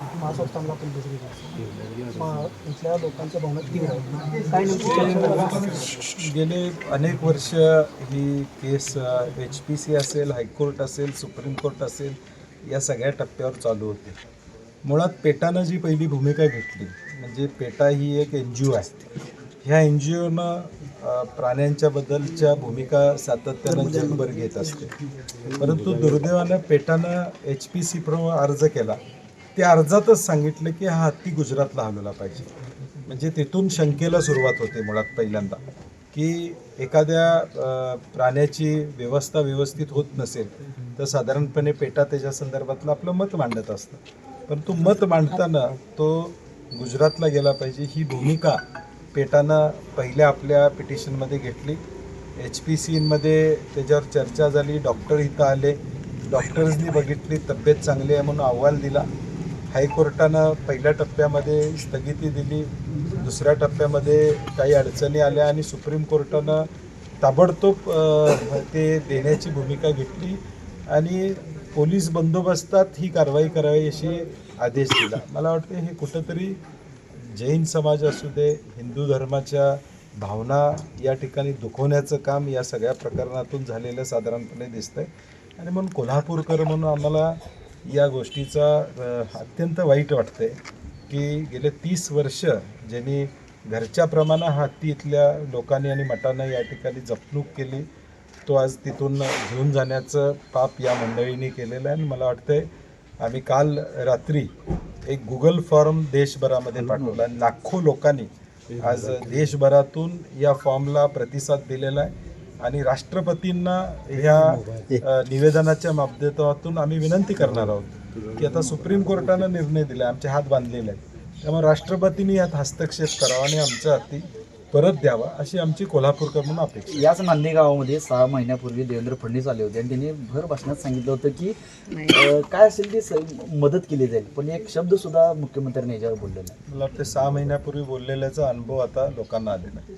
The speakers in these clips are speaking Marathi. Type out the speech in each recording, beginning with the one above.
महासंस्थानला आपण दुसरी मग इथल्या लोकांच्या भावना तीव्र आहेत काय गेले अनेक वर्ष ही केस एच पी सी असेल हायकोर्ट असेल सुप्रीम कोर्ट असेल या सगळ्या टप्प्यावर चालू होते. मुळात पेटानं जी पहिली भूमिका घेतली म्हणजे पेटा ही एक एन जी ओ आहे. ह्या एन जी ओनं प्राण्यांच्या बद्दलच्या भूमिका सातत्यानं जगभर घेत असते. परंतु दुर्दैवानं पेटानं एच पी सी प्र अर्ज केला. त्या अर्जातच सांगितलं की हा हत्ती गुजरातला हलवला पाहिजे. म्हणजे तिथून शंकेला सुरुवात होते मुळात पहिल्यांदा. की एखाद्या प्राण्याची व्यवस्था व्यवस्थित होत नसेल तर साधारणपणे पेटा त्याच्या संदर्भातलं आपलं मत मांडत असतं. परंतु मत मांडताना तो गुजरातला गेला पाहिजे ही भूमिका पेटानं पहिल्या आपल्या पिटिशनमध्ये घेतली. एच पी सीमध्ये त्याच्यावर चर्चा झाली डॉक्टर इथं आले. डॉक्टर्सनी बघितली तब्येत चांगली आहे म्हणून अहवाल दिला. हायकोर्टानं पहिल्या टप्प्यामध्ये स्थगिती दिली. दुसऱ्या टप्प्यामध्ये काही अडचणी आल्या आणि सुप्रीम कोर्टानं ताबडतोब ते देण्याची भूमिका घेतली आणि पोलीस बंदोबस्तात ही कारवाई करावी अशी आदेश दिला. मला वाटतं हे कुठंतरी जैन समाज असू दे हिंदू धर्माच्या भावना या ठिकाणी दुखवण्याचं काम या सगळ्या प्रकरणातून झालेलं साधारणपणे दिसतंय. आणि म्हणून कोल्हापूरकर म्हणून आम्हाला या गोष्टीचा अत्यंत वाईट वाटते की गेले तीस वर्ष ज्यांनी घरच्याप्रमाणे हत्ती इथल्या लोकांनी आणि मठानं या ठिकाणी जपणूक केली तो आज तिथून घेऊन जाण्याचं पाप या मंडळींनी केलेलं आहे. आणि मला वाटतंय आम्ही काल रात्री एक गुगल फॉर्म देशभरामध्ये पाठवला. आणि लाखो लोकांनी आज देशभरातून या फॉर्मला प्रतिसाद दिलेला आहे. आणि राष्ट्रपतींना ह्या निवेदनाच्या माध्यमातून आम्ही विनंती करणार आहोत की आता सुप्रीम कोर्टानं निर्णय दिला आमचे हात बांधलेले आहेत. त्यामुळे राष्ट्रपतींनी यात हस्तक्षेप करावा आणि आमचा हत्ती परत द्यावा अशी आमची कोल्हापूरकर म्हणून अपेक्षा आहे. याच नांदे गावामध्ये सहा महिन्यापूर्वी देवेंद्र फडणवीस आले होते आणि त्यांनी भर भाषणात सांगितलं होतं की अं, काय असेल ती स- मदत केली जाईल पण एक शब्द सुद्धा मुख्यमंत्र्यांनी याच्यावर बोलले नाही. मला वाटतं सहा महिन्यापूर्वी बोललेल्याचा अनुभव आता लोकांना आलेला आहे.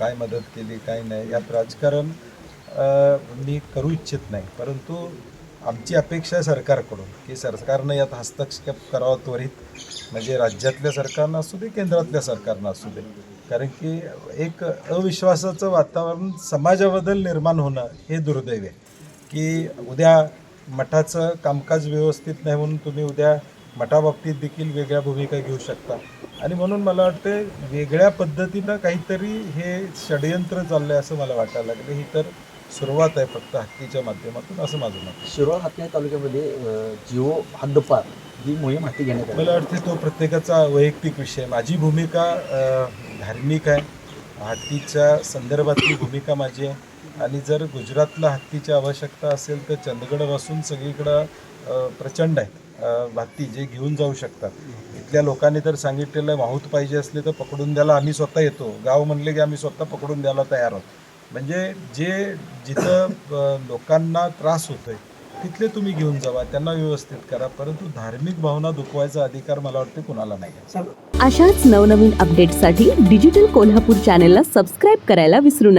काय मदत केली काय नाही यात राजकारण मी करू इच्छित नाही. परंतु आमची अपेक्षा आहे सरकारकडून की सरकारनं यात हस्तक्षेप करावा त्वरित. म्हणजे राज्यातल्या सरकारनं असू दे केंद्रातल्या सरकारनं असू दे. कारण की एक अविश्वासाचं वातावरण समाजाबद्दल निर्माण होणं हे दुर्दैव आहे. की उद्या मठाचं कामकाज व्यवस्थित नाही म्हणून तुम्ही उद्या मठाबाबतीत देखील वेगळ्या भूमिका घेऊ शकता. आणि म्हणून मला वाटतं वेगळ्या पद्धतीनं काहीतरी हे षडयंत्र चाललं आहे असं मला वाटायला लागलं. ही तर सुरुवात आहे फक्त हत्तीच्या माध्यमातून असं माझं मत आहे. शिरोळ हातकणी तालुक्यामध्ये जिओ हद्दपार ही मोहीम हाती घेण्यात मला वाटते तो प्रत्येकाचा वैयक्तिक विषय आहे. माझी भूमिका धार्मिक आहे. हत्तीच्या संदर्भातली भूमिका माझी आहे. आणि जर गुजरातला हत्तीची आवश्यकता असेल तर चंदगडपासून सगळीकडं प्रचंड आहेत. भक्ती जे घेऊन जाऊ शकतात. इथल्या लोकांनी तर सांगितलेलं आहे माहूत पाहिजे असले तर पकडून द्यायला आम्ही स्वतः येतो. गाव म्हणले की आम्ही स्वतः पकडून द्यायला तयार आहोत. म्हणजे जे जिथं लोकांना त्रास होतोय तिथले तुम्ही घेऊन जावा त्यांना व्यवस्थित करा. परंतु धार्मिक भावना दुखवायचा अधिकार मला वाटते कुणाला नाही अशाच नवनवीन अपडेटसाठी डिजिटल कोल्हापूर चॅनेलला सबस्क्राईब करायला विसरू नका.